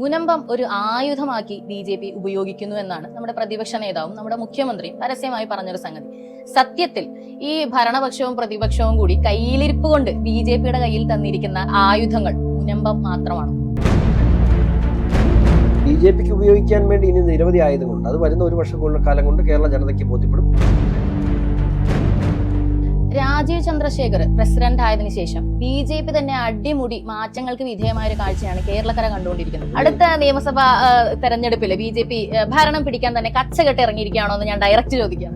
മുനമ്പം ഒരു ആയുധമാക്കി B J P ഉപയോഗിക്കുന്നു എന്നാണ് നമ്മുടെ പ്രതിപക്ഷ നേതാവും നമ്മുടെ മുഖ്യമന്ത്രിയും പരസ്യമായി പറഞ്ഞൊരു സംഗതി. സത്യത്തിൽ ഈ ഭരണപക്ഷവും പ്രതിപക്ഷവും കൂടി കയ്യിലിരിപ്പ് കൊണ്ട് ബി ജെ പിയുടെ കയ്യിൽ തന്നിരിക്കുന്ന ആയുധങ്ങൾ മുനമ്പം മാത്രമാണ്. ബി ജെ പിക്ക് ഉപയോഗിക്കാൻ വേണ്ടി ഇനി നിരവധി ആയുധങ്ങളുണ്ട് അത് വരുന്ന ഒരു വർഷം കാലം കൊണ്ട് കേരള ജനതയ്ക്ക് ബോധ്യപ്പെടും. രാജീവ് ചന്ദ്രശേഖർ പ്രസിഡന്റ് ആയതിനു ശേഷം ബി ജെ പി തന്നെ അടിമുടി മാറ്റങ്ങൾക്ക് വിധേയമായ ഒരു കാഴ്ചയാണ് കേരളക്കര കണ്ടുകൊണ്ടിരിക്കുന്നത്. അടുത്ത നിയമസഭാ തെരഞ്ഞെടുപ്പിൽ ബി ജെ പി ഭരണം പിടിക്കാൻ തന്നെ കച്ചകെട്ട് ഇറങ്ങിയിരിക്കുകയാണോ എന്ന് ഞാൻ ഡയറക്റ്റ് ചോദിക്കാം.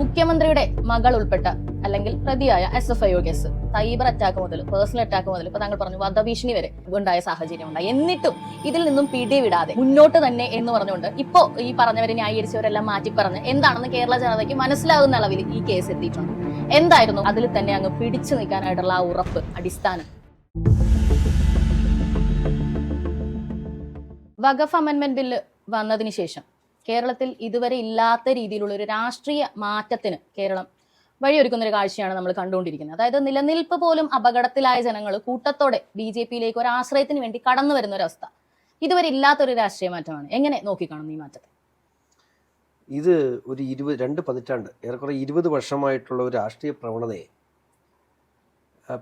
മുഖ്യമന്ത്രിയുടെ മകൾ ഉൾപ്പെട്ട അല്ലെങ്കിൽ പ്രതിയായ S F I case cyber attack മുതൽ പേഴ്സണൽ അറ്റാക്ക് മുതൽ ഇപ്പൊ താങ്കൾ പറഞ്ഞു വധഭീഷണി വരെ ഉണ്ടായ സാഹചര്യം ഉണ്ടായി. എന്നിട്ടും ഇതിൽ നിന്നും പിടിവിടാതെ മുന്നോട്ട് തന്നെ എന്ന് പറഞ്ഞുകൊണ്ട് ഇപ്പോ ഈ പറഞ്ഞവരെ ന്യായീകരിച്ചവരെല്ലാം മാറ്റി പറഞ്ഞ് എന്താണെന്ന് കേരള ജനതയ്ക്ക് മനസ്സിലാകുന്ന അളവിൽ ഈ കേസ് എത്തിയിട്ടുണ്ട്. എന്തായിരുന്നു അതിൽ തന്നെ അങ്ങ് പിടിച്ചു നിൽക്കാനായിട്ടുള്ള ആ ഉറപ്പ് അടിസ്ഥാനം? വഖഫ് അമെന്റ്മെന്റ് ബില്ല് വന്നതിന് ശേഷം കേരളത്തിൽ ഇതുവരെ ഇല്ലാത്ത രീതിയിലുള്ള ഒരു രാഷ്ട്രീയ മാറ്റത്തിന് കേരളം വഴിയൊരുക്കുന്ന ഒരു കാഴ്ചയാണ് നമ്മൾ കണ്ടുകൊണ്ടിരിക്കുന്നത്. അതായത് നിലനിൽപ്പ് പോലും അപകടത്തിലായ ജനങ്ങൾ കൂട്ടത്തോടെ ബി ജെ പിയിലേക്ക് ഒരു ആശ്രയത്തിന് വേണ്ടി കടന്നു വരുന്ന ഒരു അവസ്ഥ. ഇതുവരെ ഇല്ലാത്തൊരു രാഷ്ട്രീയ മാറ്റമാണ്. എങ്ങനെ നോക്കിക്കാണുന്നു ഈ മാറ്റത്തെ? ഇത് ഒരു ഇരുപത് രണ്ട് പതിറ്റാണ്ട് ഏറെക്കുറെ ഇരുപത് വർഷമായിട്ടുള്ള ഒരു രാഷ്ട്രീയ പ്രവണതയെ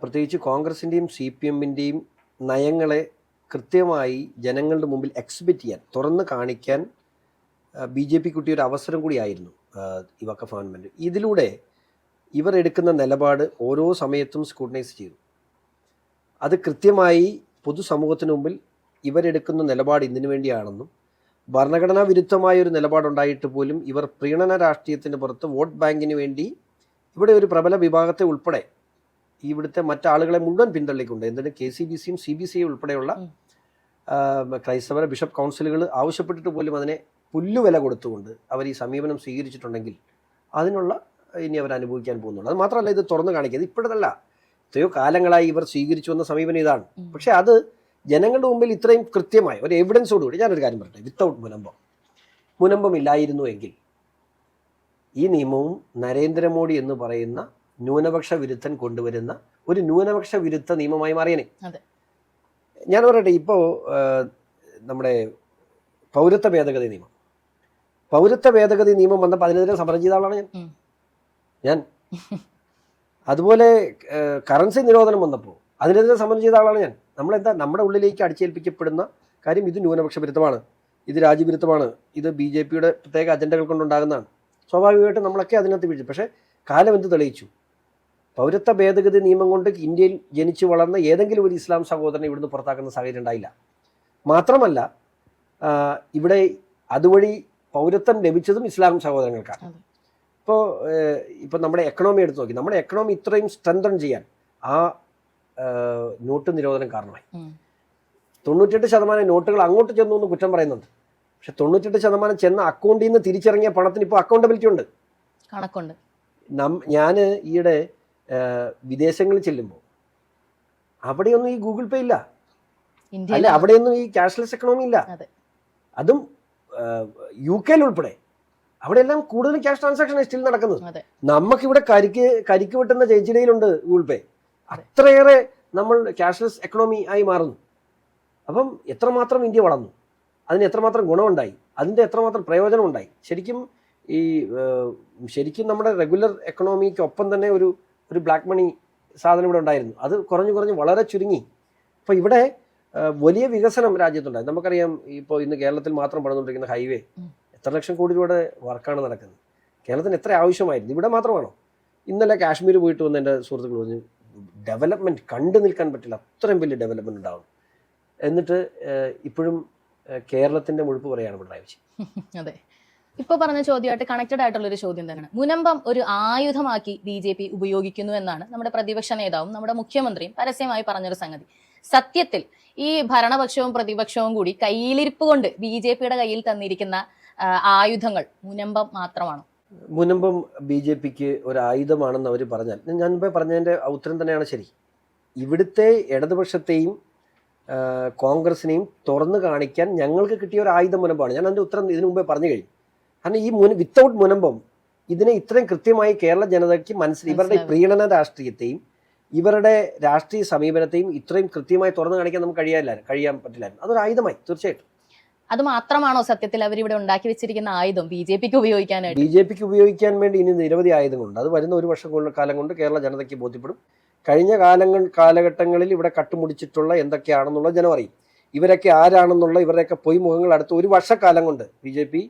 പ്രത്യേകിച്ച് കോൺഗ്രസിന്റെയും സി പി എമ്മിന്റെയും നയങ്ങളെ കൃത്യമായി ജനങ്ങളുടെ മുമ്പിൽ എക്സിബിറ്റ് ചെയ്യാൻ തുറന്ന് കാണിക്കാൻ ബി ജെ പി കുട്ടിയൊരു അവസരം കൂടിയായിരുന്നു ഈ വക്കഫ് ഗവൺമെന്റ് ഇതിലൂടെ ഇവർ എടുക്കുന്ന നിലപാട് ഓരോ സമയത്തും സ്ക്രൂട്ടനൈസ് ചെയ്തു. അത് കൃത്യമായി പൊതുസമൂഹത്തിന് മുമ്പിൽ ഇവരെടുക്കുന്ന നിലപാട് ഇതിനു വേണ്ടിയാണെന്നും ഭരണഘടനാ വിരുദ്ധമായ ഒരു നിലപാടുണ്ടായിട്ട് പോലും ഇവർ പ്രീണന രാഷ്ട്രീയത്തിന് പുറത്ത് വോട്ട് ബാങ്കിന് വേണ്ടി ഇവിടെ ഒരു പ്രബല വിഭാഗത്തെ ഉൾപ്പെടെ ഇവിടുത്തെ മറ്റാളുകളെ മുഴുവൻ പിന്തള്ളിക്കൊണ്ട് എന്തിന് കെ സി ബി സിയും സി ബി സിയും ഉൾപ്പെടെയുള്ള ക്രൈസ്തവ ബിഷപ്പ് കൗൺസിലുകൾ ആവശ്യപ്പെട്ടിട്ട് പോലും അതിനെ പുല്ലുവില കൊടുത്തുകൊണ്ട് അവർ ഈ സമീപനം സ്വീകരിച്ചിട്ടുണ്ടെങ്കിൽ അതിനുള്ള ഇനി അവർ അനുഭവിക്കാൻ പോകുന്നുള്ളൂ. അത് മാത്രമല്ല ഇത് തുറന്നു കാണിക്കുന്നത് ഇപ്പോഴതല്ല. എത്രയോ കാലങ്ങളായി ഇവർ സ്വീകരിച്ചു വന്ന സമീപനം ഇതാണ്. പക്ഷേ അത് ജനങ്ങളുടെ മുമ്പിൽ ഇത്രയും കൃത്യമായി ഒരു എവിഡൻസോടുകൂടി ഞാനൊരു കാര്യം പറയട്ടെ. വിത്തൗട്ട് മുനമ്പം. മുനമ്പം ഇല്ലായിരുന്നു എങ്കിൽ ഈ നിയമവും നരേന്ദ്രമോദി എന്ന് പറയുന്ന ന്യൂനപക്ഷ വിരുദ്ധൻ കൊണ്ടുവരുന്ന ഒരു ന്യൂനപക്ഷ വിരുദ്ധ നിയമമായി മാറിയനെ. ഞാൻ പറയട്ടെ ഇപ്പോൾ നമ്മുടെ പൗരത്വ ഭേദഗതി നിയമം. പൗരത്വ ഭേദഗതി നിയമം വന്നപ്പോൾ അതിനെതിരെ സമരം ചെയ്ത ആളാണ് ഞാൻ. ഞാൻ അതുപോലെ കറൻസി നിരോധനം വന്നപ്പോൾ അതിനെതിരെ സമരം ചെയ്ത ആളാണ് ഞാൻ. നമ്മളെന്താ നമ്മുടെ ഉള്ളിലേക്ക് അടിച്ചേൽപ്പിക്കപ്പെടുന്ന കാര്യം ഇത് ന്യൂനപക്ഷ വിരുദ്ധമാണ്. ഇത് രാജ്യവിരുദ്ധമാണ് ഇത് ബി ജെ പിയുടെ പ്രത്യേക അജണ്ടകൾ കൊണ്ടുണ്ടാകുന്നതാണ്. സ്വാഭാവികമായിട്ടും നമ്മളൊക്കെ അതിനകത്ത് വീഴ്ച. പക്ഷേ കാലം എന്ത് തെളിയിച്ചു? പൗരത്വ ഭേദഗതി നിയമം കൊണ്ട് ഇന്ത്യയിൽ ജനിച്ചു വളർന്ന ഏതെങ്കിലും ഒരു ഇസ്ലാം സഹോദരനെ ഇവിടുന്ന് പുറത്താക്കുന്ന സാഹചര്യം ഉണ്ടായില്ല. മാത്രമല്ല ഇവിടെ അതുവഴി പൗരത്വം ലഭിച്ചതും ഇസ്ലാം സഹോദരങ്ങൾക്കാണ്. അതെ. ഇപ്പോൾ നമ്മുടെ എക്കണോമി എടുത്ത് നോക്കി. നമ്മുടെ എക്കണോമി ഇത്രയും സ്ട്രെങ്തൺ ചെയ്യാൻ ആ നോട്ട് നിരോധനം കാരണമായി. തൊണ്ണൂറ്റെട്ട് ശതമാനം നോട്ടുകൾ അങ്ങോട്ട് ചെന്നു എന്ന് കുറ്റം പറയുന്നുണ്ട്. പക്ഷെ തൊണ്ണൂറ്റെട്ട് ശതമാനം ചെന്ന അക്കൗണ്ടിൽ നിന്ന് തിരിച്ചിറങ്ങിയ പണത്തിന് ഇപ്പോൾ അക്കൗണ്ടബിലിറ്റി ഉണ്ട്. കണക്കുണ്ട്. ഞാൻ ഈയിടെ വിദേശങ്ങളിൽ ചെല്ലുമ്പോൾ അവിടെയൊന്നും ഈ ഗൂഗിൾ പേ ഇല്ല. അല്ല അവിടെയൊന്നും ഈ ക്യാഷ്ലെസ് എക്കണോമി ഇല്ല. അതെ. അതും യു കെയിൽ ഉൾപ്പെടെ. അവിടെയെല്ലാം കൂടുതൽ ക്യാഷ് ട്രാൻസാക്ഷൻ സ്റ്റിൽ നടക്കുന്നത്. നമുക്ക് ഇവിടെ കരിക്ക് കരിക്ക് വെട്ടുന്ന ചേച്ചിടയിലുണ്ട് ഗൂഗിൾ പേ. അതെ. അത്രയേറെ നമ്മൾ ക്യാഷ്ലെസ് എക്കണോമി ആയി മാറുന്നു. അപ്പം എത്രമാത്രം ഇന്ത്യ വളർന്നു? അതിന് എത്രമാത്രം ഗുണമുണ്ടായി? അതിന്റെ എത്രമാത്രം പ്രയോജനം ഉണ്ടായി ശരിക്കും ഈ ശരിക്കും നമ്മുടെ റെഗുലർ എക്കണോമിക്ക് ഒപ്പം തന്നെ ഒരു ഒരു ബ്ലാക്ക് മണി സാധനം ഇവിടെ ഉണ്ടായിരുന്നു. അത് കുറഞ്ഞു കുറഞ്ഞ് വളരെ ചുരുങ്ങി. അപ്പോൾ ഇവിടെ വലിയ വികസനം രാജ്യത്തുണ്ടായി. നമുക്കറിയാം ഇപ്പോൾ ഇന്ന് കേരളത്തിൽ മാത്രം പണിതുകൊണ്ടിരിക്കുന്ന ഹൈവേ. എത്ര ലക്ഷം കോടി രൂപയുടെ വർക്കാണ് നടക്കുന്നത്? കേരളത്തിന് എത്ര ആവശ്യമായിരുന്നു? ഇവിടെ മാത്രമാണോ? ഇന്നലെ കാശ്മീർ പോയിട്ട് വന്ന് എന്റെ സുഹൃത്തുക്കൾ പറഞ്ഞു ഡെവലപ്മെന്റ് കണ്ടു നിൽക്കാൻ പറ്റില്ല. അത്രയും വലിയ ഡെവലപ്മെന്റ് ഉണ്ടാവും. എന്നിട്ട് ഇപ്പോഴും കേരളത്തിന്റെ മുഴുപ്പ് പറയാണ് പിണറായി വിജയൻ അതെ. ഇപ്പൊ പറഞ്ഞ ചോദ്യമായിട്ട് കണക്റ്റഡ് ആയിട്ടുള്ള ഒരു ചോദ്യം തന്നെയാണ്. മുനമ്പം ഒരു ആയുധമാക്കി ബി ജെ പി ഉപയോഗിക്കുന്നു എന്നാണ് നമ്മുടെ പ്രതിപക്ഷ നേതാവും നമ്മുടെ മുഖ്യമന്ത്രിയും പരസ്യമായി പറഞ്ഞൊരു സംഗതി. സത്യത്തിൽ ഈ ഭരണപക്ഷവും പ്രതിപക്ഷവും കൂടി കയ്യിലിരിപ്പ് കൊണ്ട് ബി ജെ പിയുടെ കയ്യിൽ തന്നിരിക്കുന്ന ആയുധങ്ങൾ മുനമ്പം മാത്രമാണ്? മുനമ്പം ബി ജെ പിക്ക് ഒരു ആയുധമാണെന്ന് അവർ പറഞ്ഞാൽ ഞാൻ മുമ്പേ പറഞ്ഞതിന്റെ ഉത്തരം തന്നെയാണ് ശരി. ഇവിടുത്തെ ഇടതുപക്ഷത്തെയും കോൺഗ്രസിനെയും തുറന്നു കാണിക്കാൻ ഞങ്ങൾക്ക് കിട്ടിയ ഒരു ആയുധം മുനമ്പാണ്. ഞാൻ അതിന്റെ ഉത്തരം ഇതിനു മുമ്പേ പറഞ്ഞു കഴിഞ്ഞു. കാരണം ഈ മുന വിത്തൗട്ട് മുനമ്പം ഇതിനെ ഇത്രയും കൃത്യമായി കേരള ജനതയ്ക്ക് മനസ്സിൽ ഇവരുടെ. പ്രീണന രാഷ്ട്രീയത്തെയും ഇവരുടെ രാഷ്ട്രീയ സമീപനത്തെയും ഇത്രയും കൃത്യമായി തുറന്നു കാണിക്കാൻ നമുക്ക് കഴിയാനില്ല കഴിയാൻ പറ്റില്ലായിരുന്നു. അതൊരു ആയുധമായി തീർച്ചയായിട്ടും. അത് മാത്രമാണോ സത്യത്തിൽ അവരിവിടെ ഉണ്ടാക്കി വെച്ചിരിക്കുന്ന ആയുധം? ബി ജെ പിക്ക് ഉപയോഗിക്കാനായിട്ട്. ബി ജെ പിക്ക് ഉപയോഗിക്കാൻ വേണ്ടി ഇനി നിരവധി ആയുധങ്ങളുണ്ട്. അത് വരുന്ന ഒരു വർഷം കൊണ്ട് കാലം കൊണ്ട് കേരള ജനതയ്ക്ക് ബോധ്യപ്പെടും. കഴിഞ്ഞ കാലങ്ങൾ കാലഘട്ടങ്ങളിൽ ഇവിടെ കട്ടുമുടിച്ചിട്ടുള്ള എന്തൊക്കെയാണെന്നുള്ള ജനം അറിയും ഇവരൊക്കെ ആരാണെന്നുള്ള ഇവരുടെയൊക്കെ പൊയ്മുഖങ്ങൾ അടുത്ത ഒരു വർഷക്കാലം കൊണ്ട് ബി ജെ പി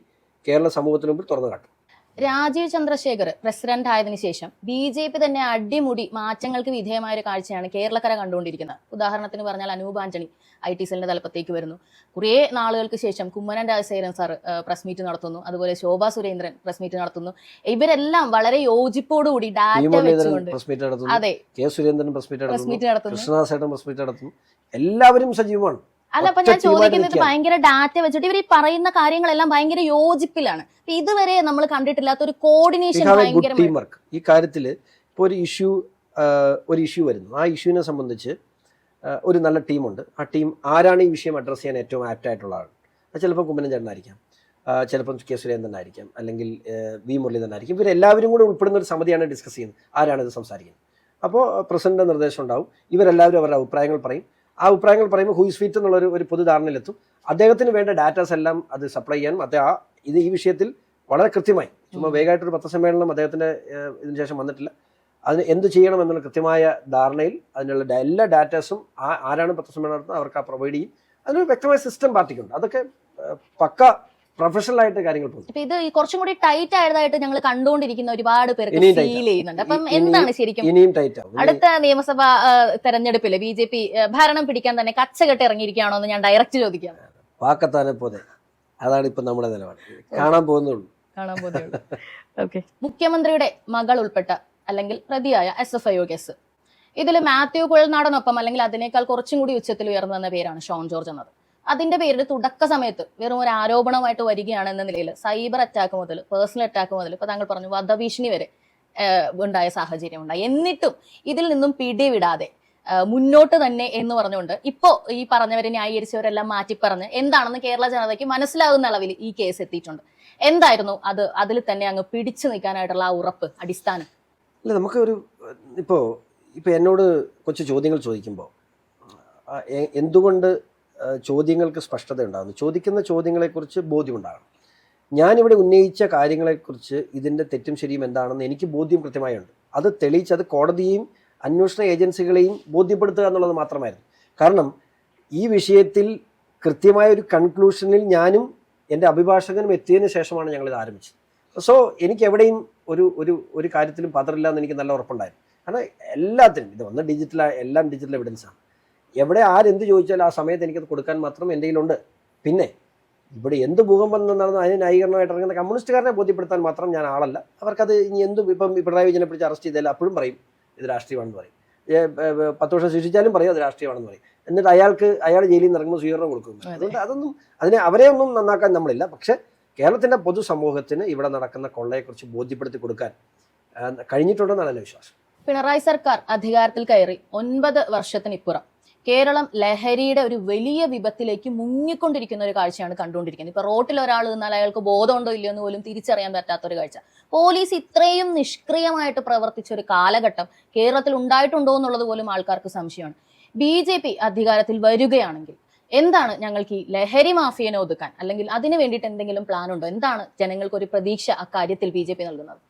കേരള സമൂഹത്തിന് മുമ്പിൽ തുറന്നു കാട്ടും. രാജീവ് ചന്ദ്രശേഖർ പ്രസിഡന്റ് ആയതിനു ശേഷം ബി ജെ പി തന്നെ അടിമുടി മാറ്റങ്ങൾക്ക് വിധേയമായ ഒരു കാഴ്ചയാണ് കേരളക്കര കണ്ടുകൊണ്ടിരിക്കുന്നത്. ഉദാഹരണത്തിന് പറഞ്ഞാൽ അനൂപ് ആന്റണി ഐ ടി സെല്ലിന്റെ തലപ്പത്തേക്ക് വരുന്നു. കുറേ നാളുകൾക്ക് ശേഷം Kummanam Rajasekharan sir press meet നടത്തുന്നു. അതുപോലെ ശോഭാ സുരേന്ദ്രൻ പ്രസ് മീറ്റ് നടത്തുന്നു. ഇവരെല്ലാം വളരെ യോജിപ്പോടുകൂടി ഡാറ്റ വെച്ചുകൊണ്ട് അതെ. K Surendran press meet press നടത്തുന്നു. മീറ്റ് നടത്തുന്നു. കൃഷ്ണദാസേട്ടൻ പ്രസ് മീറ്റ് നടത്തുന്നു. എല്ലാവരും സജീവമാണ്. അല്ല അപ്പൊ ഞാൻ ചോദിക്കുന്നത് ഭയങ്കര ഡാറ്റ വെച്ചിട്ട് ഇവർ ഈ പറയുന്ന കാര്യങ്ങളെല്ലാം ഭയങ്കര യോജിപ്പിലാണ്. ഇതുവരെ നമ്മൾ കണ്ടിട്ടില്ലാത്ത ഒരു കോർഡിനേഷൻ ഭയങ്കര ടീം വർക്ക് ഈ കാര്യത്തിൽ ഇപ്പോൾ ഒരു ഇഷ്യൂ ഒരു ഇഷ്യൂ വരുന്നു. ആ ഇഷ്യൂവിനെ സംബന്ധിച്ച് ഒരു നല്ല ടീമുണ്ട് ആ ടീം ആരാണ് ഈ വിഷയം അഡ്രസ്സ് ചെയ്യാൻ ഏറ്റവും ആപ്റ്റ് ആയിട്ടുള്ള ആൾ അത് ചിലപ്പോൾ കുമ്മനം ചേട്ടനായിരിക്കാം ചിലപ്പം കെ സുരേന്ദ്രൻ ആയിരിക്കാം അല്ലെങ്കിൽ വി വി മുരളീധരൻ ആയിരിക്കും. ഇവരെല്ലാവരും കൂടെ ഉൾപ്പെടുന്ന ഒരു സമിതിയാണ് ഡിസ്കസ് ചെയ്യുന്നത്. ആരാണ് ഇത് സംസാരിക്കുന്നത്? അപ്പോൾ പ്രസിഡന്റിന്റെ നിർദ്ദേശം ഉണ്ടാവും. ഇവരെല്ലാവരും അവരുടെ അഭിപ്രായങ്ങൾ പറയും. ആ അഭിപ്രായങ്ങൾ പറയുമ്പോൾ ഹൂയിസ് ഫീറ്റ് എന്നുള്ളൊരു ഒരു പൊതുധാരണയിലെത്തും. അദ്ദേഹത്തിന് വേണ്ട ഡാറ്റാസ് എല്ലാം അത് സപ്ലൈ ചെയ്യാൻ അദ്ദേഹം ആ ഇത് ഈ വിഷയത്തിൽ വളരെ കൃത്യമായി. ചുമ്മാ. വേഗമായിട്ടൊരു പത്രസമ്മേളനം അദ്ദേഹത്തിന്റെ ഇതിന് ശേഷം വന്നിട്ടില്ല. അതിന് എന്ത് ചെയ്യണം എന്നുള്ള കൃത്യമായ ധാരണയിൽ അതിനുള്ള എല്ലാ ഡാറ്റാസും ആ- ആരാണ് പത്രസമ്മേളനം നടത്തുന്നത് അവർക്ക് ആ പ്രൊവൈഡ് ചെയ്യും. അതിനൊരു വ്യക്തമായ സിസ്റ്റം പാർട്ടിക്കുണ്ട്. അതൊക്കെ പക്ക പ്രൊഫഷണൽ ആയിട്ട് കാര്യങ്ങൾ പോകും ഇത് കുറച്ചും കൂടി ടൈറ്റ് ആയതായിട്ട് ഞങ്ങൾ കണ്ടുകൊണ്ടിരിക്കുന്ന ഒരുപാട് പേർക്ക് ഫീൽ ചെയ്യുന്നുണ്ട്. അപ്പം എന്താണ് ശരിക്കും? ഇനിയും ടൈറ്റ് ആവും. അടുത്ത നിയമസഭാ ആ, തെരഞ്ഞെടുപ്പിൽ ബി ജെ പി ഭരണം പിടിക്കാൻ തന്നെ കച്ചകെട്ട് ഇറങ്ങിയിരിക്കുകയാണോ എന്ന് ഞാൻ ഡയറക്റ്റ് ചോദിക്കാം. പാക്കത്താനെ പോലെ. അതാണ് ഇപ്പൊ നമ്മുടെ നിലപാട്. കാണാൻ പോകുന്നുള്ളൂ. കാണാൻ പോകുന്നുള്ളൂ. മുഖ്യമന്ത്രിയുടെ മകൾ ഉൾപ്പെട്ട അല്ലെങ്കിൽ പ്രതിയായ S F I O case. ഇതിൽ മാത്യു കുഴൽനാടനൊപ്പം അല്ലെങ്കിൽ അതിനേക്കാൾ കുറച്ചും കൂടി ഉച്ചത്തിൽ ഉയർന്നു വന്ന പേരാണ് ഷോൺ ജോർജ് എന്നത്. അതിന്റെ പേരിൽ തുടക്ക സമയത്ത് വെറും ഒരു ആരോപണമായിട്ട് വരികയാണ് എന്ന നിലയിൽ സൈബർ അറ്റാക്ക് മുതൽ പേഴ്സണൽ അറ്റാക്ക് മുതൽ ഇപ്പൊ താങ്കൾ പറഞ്ഞു വധഭീഷണി വരെ ഉണ്ടായ സാഹചര്യം ഉണ്ടായി. എന്നിട്ടും ഇതിൽ നിന്നും പിടിവിടാതെ മുന്നോട്ട് തന്നെ എന്ന് പറഞ്ഞുകൊണ്ട് ഇപ്പോ ഈ പറഞ്ഞവരെ ന്യായീകരിച്ചവരെല്ലാം മാറ്റി പറഞ്ഞ് എന്താണെന്ന് കേരള ജനതയ്ക്ക് മനസ്സിലാകുന്ന അളവിൽ ഈ കേസ് എത്തിയിട്ടുണ്ട്. എന്തായിരുന്നു അത്? അതിൽ തന്നെ അങ്ങ് പിടിച്ചു നിൽക്കാനായിട്ടുള്ള ആ ഉറപ്പ് അടിസ്ഥാനം. അല്ല നമുക്ക് ഒരു ഇപ്പോ ഇപ്പൊ എന്നോട് കുറച്ച് ചോദ്യങ്ങൾ ചോദിക്കുമ്പോൾ എന്തുകൊണ്ട് ചോദ്യങ്ങൾക്ക് സ്പഷ്ടത ഉണ്ടാകുന്നു. ചോദിക്കുന്ന ചോദ്യങ്ങളെക്കുറിച്ച് ബോധ്യമുണ്ടാകണം. ഞാനിവിടെ ഉന്നയിച്ച കാര്യങ്ങളെക്കുറിച്ച് ഇതിന്റെ തെറ്റും ശരിയും എന്താണെന്ന് എനിക്ക് ബോധ്യം കൃത്യമായുണ്ട്. അത് തെളിയിച്ച് അത് കോടതിയെയും അന്വേഷണ ഏജൻസികളെയും ബോധ്യപ്പെടുത്തുക എന്നുള്ളത് മാത്രമായിരുന്നു. കാരണം ഈ വിഷയത്തിൽ കൃത്യമായ ഒരു കൺക്ലൂഷനിൽ ഞാനും എന്റെ അഭിഭാഷകനും എത്തിയതിന് ശേഷമാണ് ഞങ്ങളിത് ആരംഭിച്ചത്. സോ എനിക്ക് എവിടെയും ഒരു ഒരു ഒരു കാര്യത്തിലും പതറില്ല എന്ന് എനിക്ക് നല്ല ഉറപ്പുണ്ടായിരുന്നു. കാരണം എല്ലാത്തിനും ഇത് വന്ന് ഡിജിറ്റൽ എല്ലാം ഡിജിറ്റൽ എവിഡൻസാണ് എവിടെ ആരെന്ത് ചോദിച്ചാലും ആ സമയത്ത് എനിക്കത് കൊടുക്കാൻ മാത്രം എന്റെ കയ്യിലുണ്ട്. പിന്നെ ഇവിടെ എന്ത് ഭൂകമ്പം നടന്നു അതിന് ന്യായീകരണമായിട്ട് ഇറങ്ങുന്ന കമ്മ്യൂണിസ്റ്റുകാരനെ ബോധ്യപ്പെടുത്താൻ മാത്രം ഞാൻ ആളല്ല. അവർക്കത് ഇനി എന്തും ഇപ്പം പിണറായി വിജയനെ പിടിച്ച് അറസ്റ്റ് ചെയ്താൽ അപ്പോഴും പറയും ഇത് രാഷ്ട്രീയമാണെന്ന് പറയും. പത്ത് വർഷം ശിക്ഷിച്ചാലും പറയും അത് രാഷ്ട്രീയമാണെന്ന് പറയും. എന്നിട്ട് അയാൾക്ക് അയാൾ ജയിലിൽ നിന്ന് ഇറങ്ങുമ്പോൾ സ്വീകരണം കൊടുക്കും. അതുകൊണ്ട് അതൊന്നും അതിനെ അവരെ ഒന്നും നന്നാക്കാൻ നമ്മളില്ല. പക്ഷേ കേരളത്തിന്റെ പൊതുസമൂഹത്തിന് ഇവിടെ നടക്കുന്ന കൊള്ളയെക്കുറിച്ച് ബോധ്യപ്പെടുത്തി കൊടുക്കാൻ കഴിഞ്ഞിട്ടുണ്ടെന്നാണ് എന്റെ വിശ്വാസം. പിണറായി സർക്കാർ അധികാരത്തിൽ കയറി ഒൻപത് വർഷത്തിനിപ്പുറം. കേരളം ലഹരിയുടെ ഒരു വലിയ വിപത്തിലേക്ക് മുങ്ങിക്കൊണ്ടിരിക്കുന്ന ഒരു കാഴ്ചയാണ് കണ്ടുകൊണ്ടിരിക്കുന്നത്. ഇപ്പൊ റോട്ടിൽ ഒരാൾ നിന്നാൽ അയാൾക്ക് ബോധമുണ്ടോ ഇല്ലയോ എന്ന് പോലും തിരിച്ചറിയാൻ പറ്റാത്ത ഒരു കാഴ്ച. പോലീസ് ഇത്രയും നിഷ്ക്രിയമായിട്ട് പ്രവർത്തിച്ച ഒരു കാലഘട്ടം കേരളത്തിൽ ഉണ്ടായിട്ടുണ്ടോ എന്നുള്ളത് പോലും ആൾക്കാർക്ക് സംശയമാണ്. ബി ജെ പി അധികാരത്തിൽ വരികയാണെങ്കിൽ എന്താണ് ഞങ്ങൾക്ക് ഈ ലഹരി മാഫിയനെ ഒതുക്കാൻ? അല്ലെങ്കിൽ അതിനു വേണ്ടിയിട്ട് എന്തെങ്കിലും പ്ലാൻ ഉണ്ടോ? എന്താണ് ജനങ്ങൾക്ക് ഒരു പ്രതീക്ഷ അക്കാര്യത്തിൽ ബി ജെ പി നൽകുന്നത്?